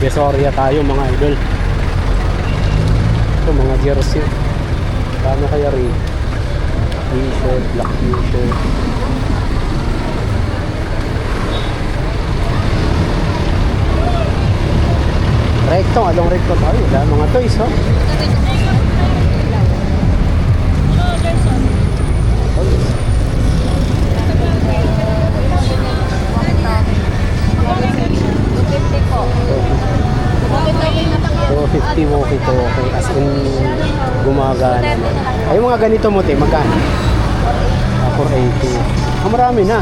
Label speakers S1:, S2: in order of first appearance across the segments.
S1: Divisoria tayo mga idol. Ito mga jersey. Paano kaya rin? T-shirt, black t-shirt. Recto, along recto tayo. Wala mga toys, oh. Toys. So, 50 walkie talkie as in gumagana na. Ay, yung mga ganito mo, te, magkano? Ah, 480. Ah, marami na.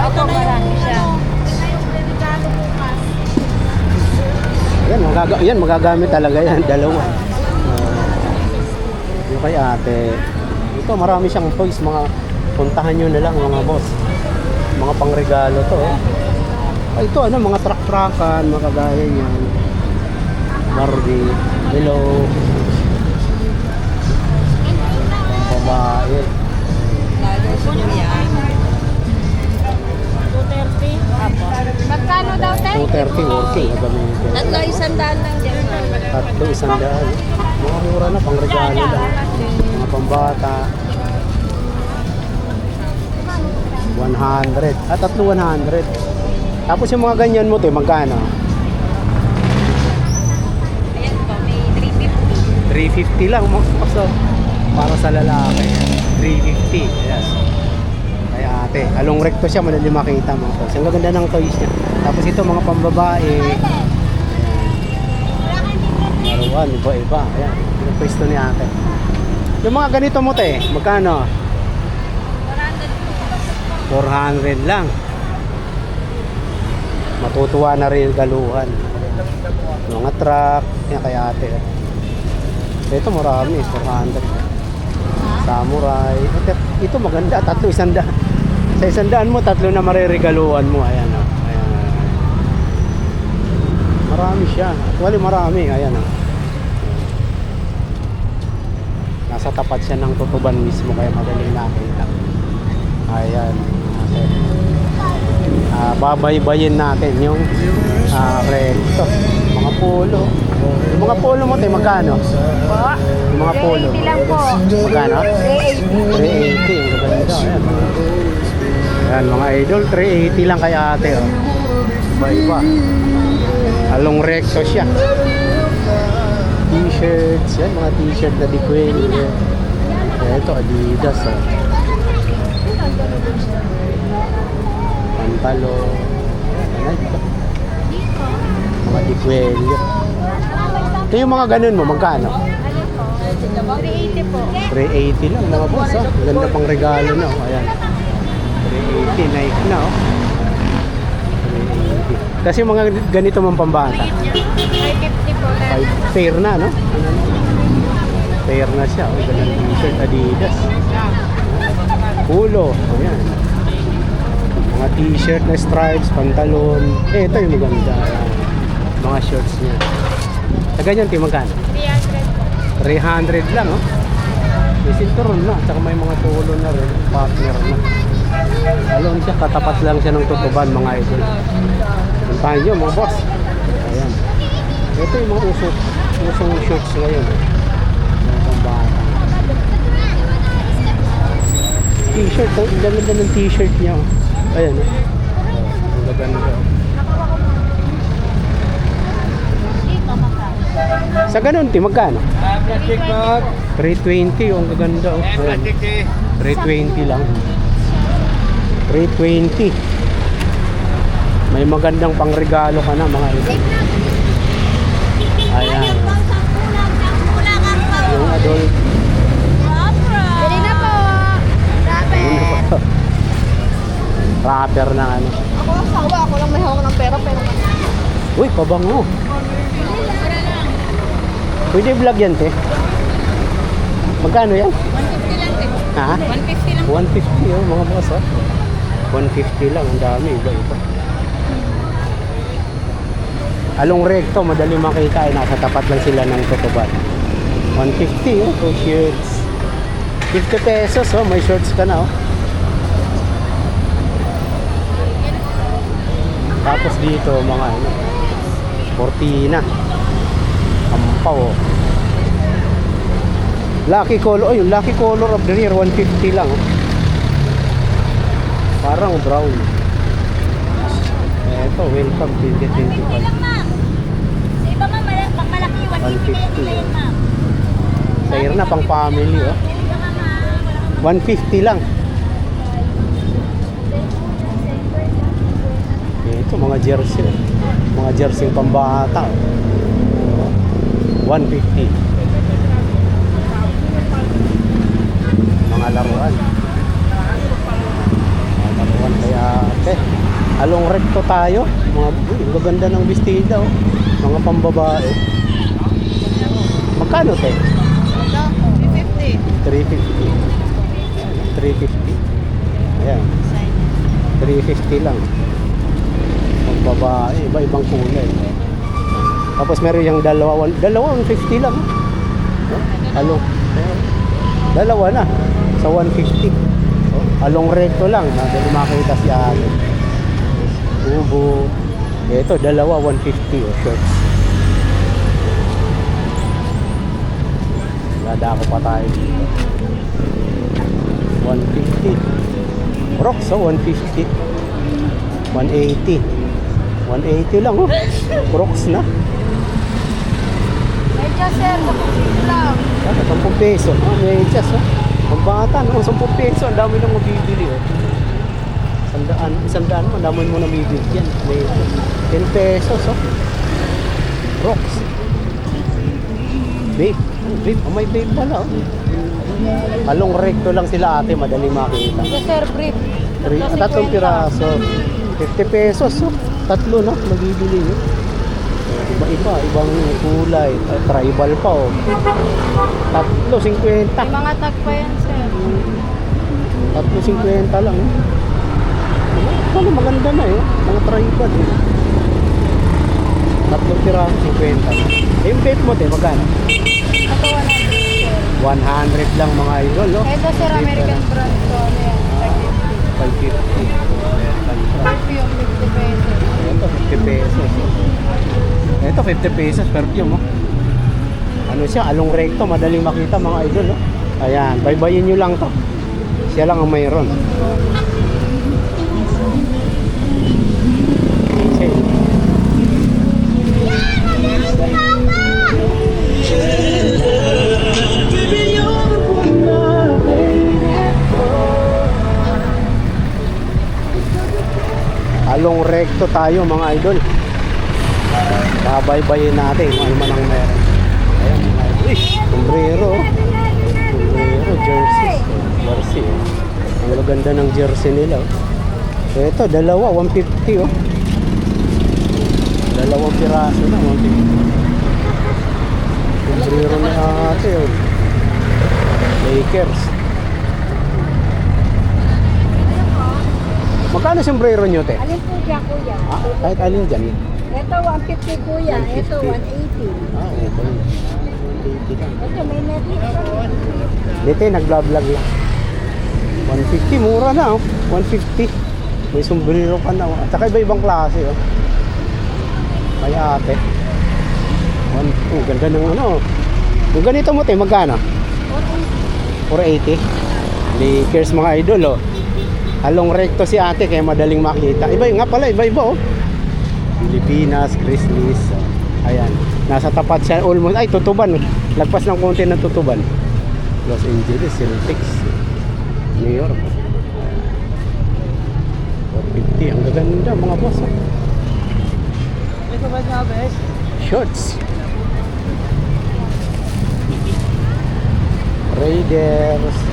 S2: Ito marami siya.
S1: Yan, magaga yan magagamit talaga yan, dalawa. Ah, yung kay ate. Ito, marami siyang toys, mga puntahan nyo na lang mga boss. Mga pangregalo to. Oh. Ito, ano, mga truck-truckan, mga kagaya niyan. Barbie, hello. Babae.
S2: Lagers mo yan. 230? Apo. Magkano daw, te?
S1: 230 working.
S2: Tatlo, isang daan lang dyan.
S1: Tatlo, isang daan. Mga mura na, pang regalo lang. Mga pambata. 100. Ah, tatlo 100. Tapos yung mga ganyan mo, te, magkano?
S2: Ayan po, may 350.
S1: 350 lang. mo. So, para sa lalaki. 350. Yes. Kaya ate, along recto siya, madali makita mga toys. Ang gaganda ng toys niya. Tapos ito, mga pambabae. Maruan, iba-iba. Ayan, yung pwesto ni ate. Yung mga ganito mo, te, magkano? 400 lang. Matutuwa na rin yung galuhan. Mga truck, yan kay ate. Ito marami, 400. Samurai. Ito, ito maganda, tatlo isang daan. Sa isang daan mo, tatlo na mariregaluhan mo. Ayan o. Ayan. Marami siya. Actually, marami. Ayan o. Nasa tapat siya ng tutuban mismo kaya madaling nakita. Ayan. Ah, babaybayin natin yung ah, recto. Mga polo. Yung mga polo mo, te, magkano?
S2: Po?
S1: Yung mga polo.
S2: 380 lang po.
S1: Magkano? 380.
S2: 380.
S1: Ang ganda. Ayan. Ayan, mga idol. 380 lang kay ate. Oh. Iba-iba. Along recto siya. T-shirts. Yan, mga t-shirt na di Quail. Ito, Adidas. Oh. Ito. Mga di Quail. Ito yung mga ganun mo, magkano?
S2: 380 po.
S1: 380 lang mga boss ah. Ganda pang regalo na oh. Ayan. 380 Nike na oh. 380. Kasi mga ganito mang pambata.
S2: 550 po.
S1: Fair na no? Fair na siya. Oh, ganun t-shirt Adidas. Pulo. Ayan. Mga t-shirt na stripes, pantalon. Eh, ito yung maganda. Mga shorts niya. Sa ganyan, ti magkano?
S2: 300 po.
S1: 300 lang, oh. May sinturon na, tsaka may mga tulo na rin, partner na. Alon siya, katapat lang siya ng tutuban, mga idol. Puntahan nyo, mga boss. Ayan. Ito yung mga usok, usong shorts ngayon. Eh. T-shirt, oh. Ang ganda ng t-shirt niya, oh. Ayan, oh. Ang gaganda? Sa ganun, ti, magkano?
S3: Plastic bag.
S1: 320, oh. Ang gaganda, oh.
S3: Eh,
S1: Ayan.
S3: plastic eh.
S1: 320 lang. 320. May magandang pangregalo ka na mga ito. Ayan. Yung adult.
S2: Bili na po.
S1: Yun na po. Rapper na ano.
S2: Ako lang sawa. Ako lang may hawak ng pera. Pero
S1: Uy, pabango. Pwede vlog yan, te. Magkano yan?
S2: 150 lang din.
S1: Ha?
S2: 150 lang.
S1: 150 oh, mga boss ha. 150 lang, ang dami, iba iba. Along recto, madali makita ay nasa tapat lang sila ng tutuban. 150 oh, two shirts. 50 pesos oh, may shorts ka na oh. Tapos dito mga ano, 40 Christina. Ampaw. oh. Lucky color. Oh, yung lucky color of the year, 150 lang. oh. Parang brown. Eto, welcome 2025.
S3: lang, ma'am. Sa iba, ma'am, malaki, 150 kaya nila yan, ma'am.
S1: Sayar na pang family, oh.
S3: Baka, ma'am, wala kang
S1: 150 lang. Ito, mga jersey. Mga jersey pambata. oh. 150. Mga laruan. Mga laruan kaya, te. Along recto tayo. Mga, gaganda ng bestida, oh. Mga pambabae. Magkano, te?
S2: 350.
S1: 350. 350. Ayan. 350 lang. Babae, iba-ibang kulay. Tapos meron yung dalawa, dalawa 150 lang. Oh, Dalawa na sa 150. Oh, along recto lang, madali makita si Ate. Bubo. Ito, dalawa 150 oh, shorts. Dadako pa tayo dito. 150. Rocks, oh, 150. 180. 180 lang, oh. Rocks na.
S2: Medyo sir, kapag lang.
S1: Saka 10 peso. Ah, may just, oh. Ang bata, no? 10 peso. Ang dami nang mabibili, oh. Sandaan, sandaan mo, ang dami mo na bibigyan. May 10 pesos, oh. Rocks. Vape. Ano, vape? Oh, may vape pala, oh. Along recto lang sila ate, madali makita.
S2: Sir, brief.
S1: Three, ah, tatlong piraso. 50 pesos. Oh. Tatlo na, magibili nyo. Iba-iba, ibang kulay. Tribal pa oh. Tatlo, 50.
S2: May mga tag pa yan sir.
S1: Tatlo, 50 lang. Oh. Ano, maganda na eh. Mga tribal eh. Tatlong piraso, 50 na. Eh, yung vape mo, te, magkano?
S2: Ito 100 sir.
S1: 100 lang mga idol, oh.
S2: Ito sir, American brand to. Ano yan?
S1: 550. American brand.
S2: Perfume 50 pesos.
S1: Ito, 50 pesos. Ito, 50 pesos perfume, oh. Ano siya, along recto, madaling makita mga idol, oh. Ayan, baybayin nyo lang to. Siya lang ang mayroon. Recto tayo mga idol. Babaybayin natin kung ano man ang meron. Ayan mga idol. Uy, sombrero. Sombrero, jersey. Jersey. oh. Ang gaganda ng jersey nila. oh. Ito, dalawa, 150 oh. Dalawang piraso na, 150. Sombrero na ate oh. Lakers. Magkano sombrero nyo, te?
S3: Alin po dyan, kuya?
S1: Ah, kahit alin dyan.
S3: Ito, 150, kuya. Ito, 180.
S1: Ah, okay. 180 lang.
S3: Ito, may net ito.
S1: Dito, nag-vlog lang. 150, mura na oh. 150. May sombrero pa na oh. At saka iba-ibang klase oh. May ate. One, oh, ganda ng ano. Yung ganito mo, te, magkano? 480. Lakers mga idol oh. Along recto si ate kaya madaling makita. Iba nga pala, iba-iba oh. Pilipinas, Grizzlies. oh. Ayan. Nasa tapat siya almost ay tutuban. Lagpas ng konti ng tutuban. Los Angeles, Celtics. New York. 450. Ang gaganda mga boss. oh. Shorts. Raiders.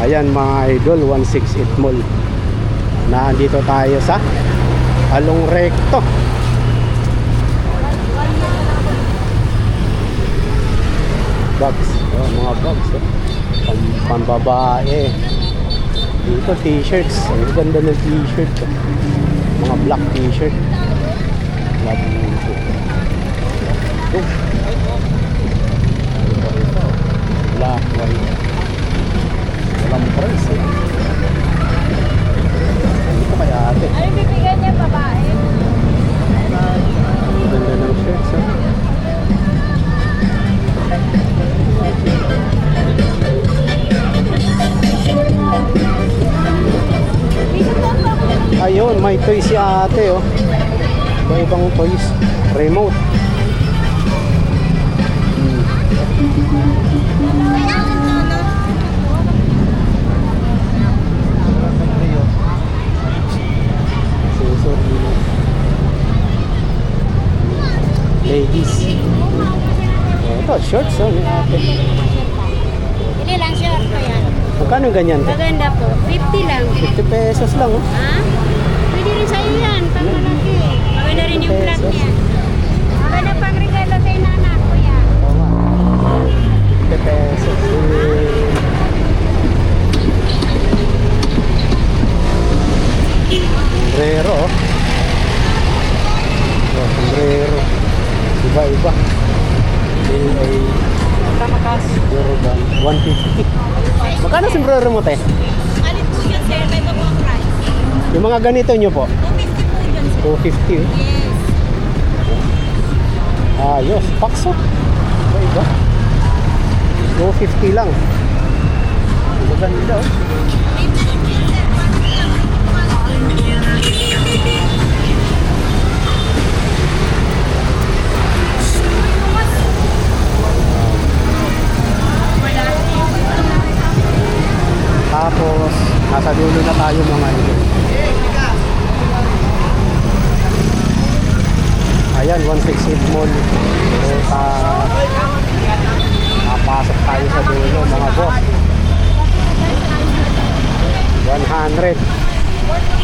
S1: Ayan mga idol, 168 Mall. Nandito tayo sa Along Recto. Bags. Oh, mga bags. Oh. Pam pambabae. Dito t-shirts. Ang ganda ng t-shirt. Mga black t-shirt. Oh. Black, white walang price eh. Dito may ate.
S3: Ano yung bibigyan niya babae?
S1: Ganda ng shirts ah. Ayun, may toys si ate oh. May ibang toys. Remote. Hmm. Ladies. Oh, ito, shorts, oh, ni ate.
S3: Hindi lang short ko yan.
S1: Magkano ganyan? te?
S3: Maganda po. 50 lang.
S1: 50 pesos lang, oh.
S3: Ha? Pwede rin sa'yo yan. Pang malaki. Maganda rin yung vlog
S1: Pesos.
S3: niya. Maganda pang regalo sa inanak ko yan.
S1: Oo nga. 50 pesos. Eh. Sombrero, oh. Oh, sombrero. Iba-iba. Ay, Jordan. 150. Magkano mo, te?
S3: Alit po yan, sir. May po price.
S1: Yung mga ganito nyo po?
S3: 250 po yan, sir.
S1: 250. oh.
S3: Yes.
S1: Ayos, pakso. Iba iba. 250 lang. Maganda oh. Tapos, nasa dulo na tayo mga ito. Ayan, 168 Mall. So, sa napasok tayo sa dulo, mga boss. 100.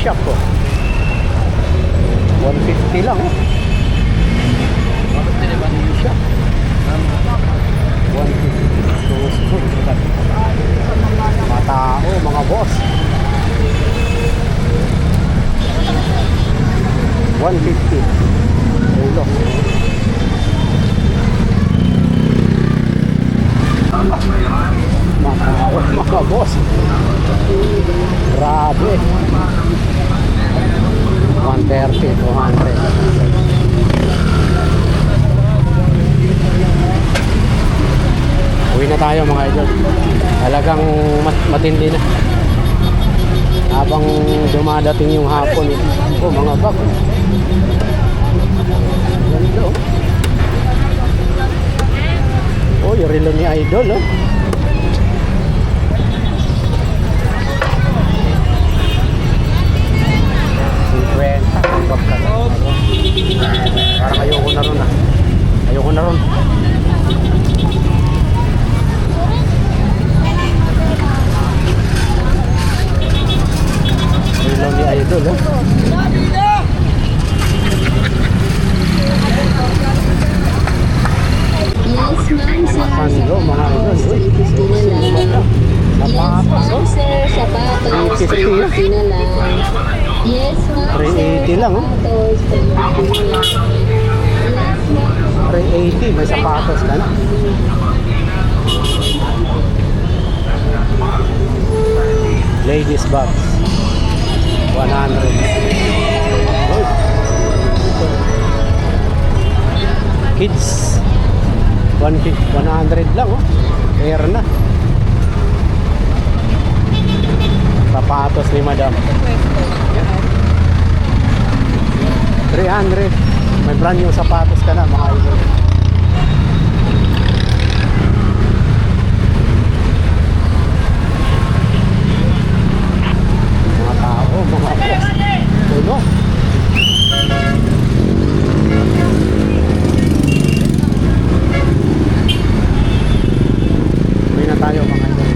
S1: G-Shock ko. 150 lang. Oh. G-Shock. 150. Susunod. Mga tao, mga boss. 150. Ulo. Mga boss. Grabe. 130, 200. Uwi na tayo mga idol. Talagang mat- matindi na. Habang dumadating yung hapon. Oh, mga bag. Ganda. Oh, yung relo ni Idol oh. Kwenta, bag ka na. Parang ayoko na ron ah. Ayoko na ron. Relo ni Idol oh.
S4: Yes, ma'am, sir.
S1: Sando, mga idol. Uy, Sapatos, oh.
S4: Sir, sapatos.
S1: 350.
S4: 350 na lang. Yes, ma'am,
S1: 380 lang, oh.
S4: Sapatos, 350 na lang. Yes, ma'am.
S1: 380, may sapatos ka na. Ladies bags. 100. Uy. Kids. 150, 100 lang oh. Air na. Sapatos ni madam. 300. May brand new sapatos ka na mga idol. Mga tao, mga boss. Puno. Uwi na tayo mga idol.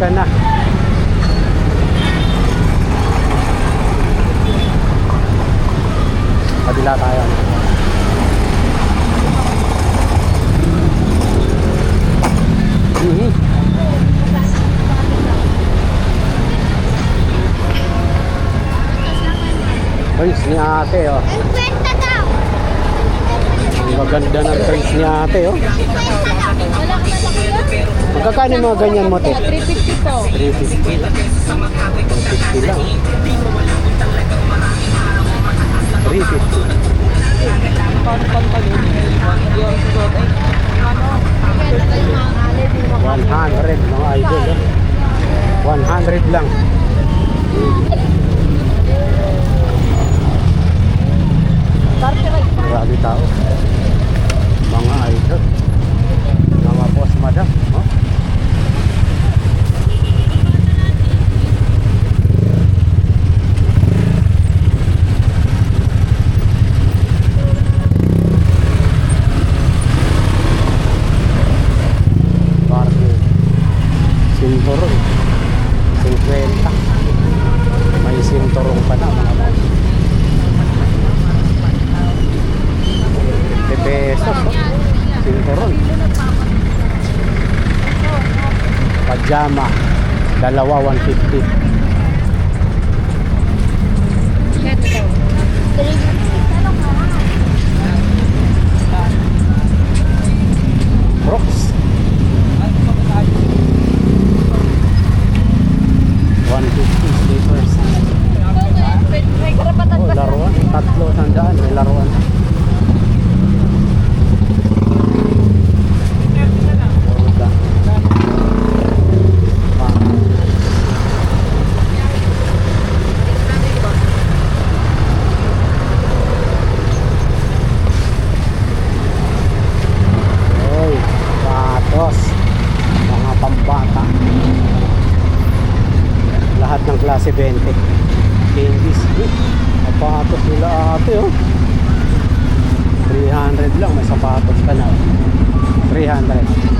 S1: Siksika na. Kabila tayo. Mhm. Toys ni ate oh. Maganda ng toys ni ate oh. Magkakano yung mga ganyan mo, te?
S2: 350 po.
S1: 350. 350 lang. 350.
S2: Kaya tayo mga alay, di mo
S1: 100 mga idol. 100 lang. Grabe tao. Mga idol. Mga boss madam. Oh. Barber. Sinturong. 50. May sinturong pa na mga boss. 50 pesos. Oh. Sinturon. Pajama. Dalawa 150.
S2: Ito daw.
S1: Brooks. 150 slippers.
S2: May karapatan
S1: Oh, laruan. Tatlo sandaan. May laruan. Borda. Ah. Oy, patos. Mga pambata. Lahat ng klase 20. Candies. Sapatos nila ate oh. 300 lang. May sapatos ka na. 300.